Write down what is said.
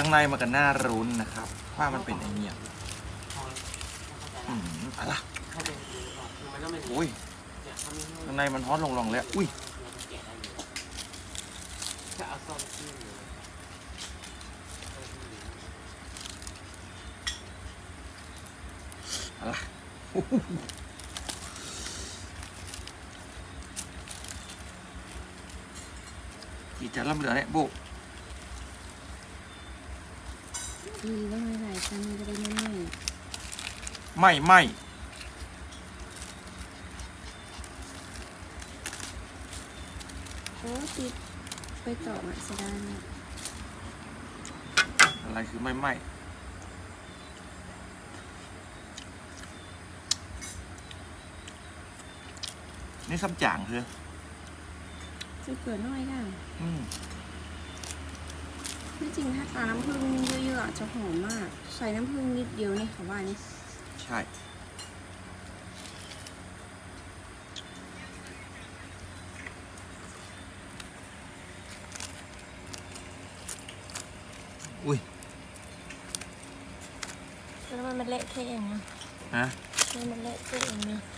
ข้งในมันก็น่ารุ้นนะครับว่ามันเป็นไอเนี่ยอืมอะไรอุ้ยข้างในมันฮอตลงลองแล้วอุ้ยอะไรกี่จะล่ำเหลือเนี่ยบุ ดีว่าไม่หลายชั้นจะได้ไม่ไหม้ไม่ไม่ โอ้ติดไปต่อมาเสียดายมากอะไรคือไม่ไม่นี่ซ้ำจ่างคือจะเกิดน้อยค่ะอืม ที่จริงถ้าตาน้ำผึ้งเยอะๆอะจะหอมมาก ใส่น้ำผึ้งนิดเดียวนี่ค่ะว่านี่ใช่ อุ้ยแล้วมันเละเทะเองนะฮะ มันเละเทะเองนะ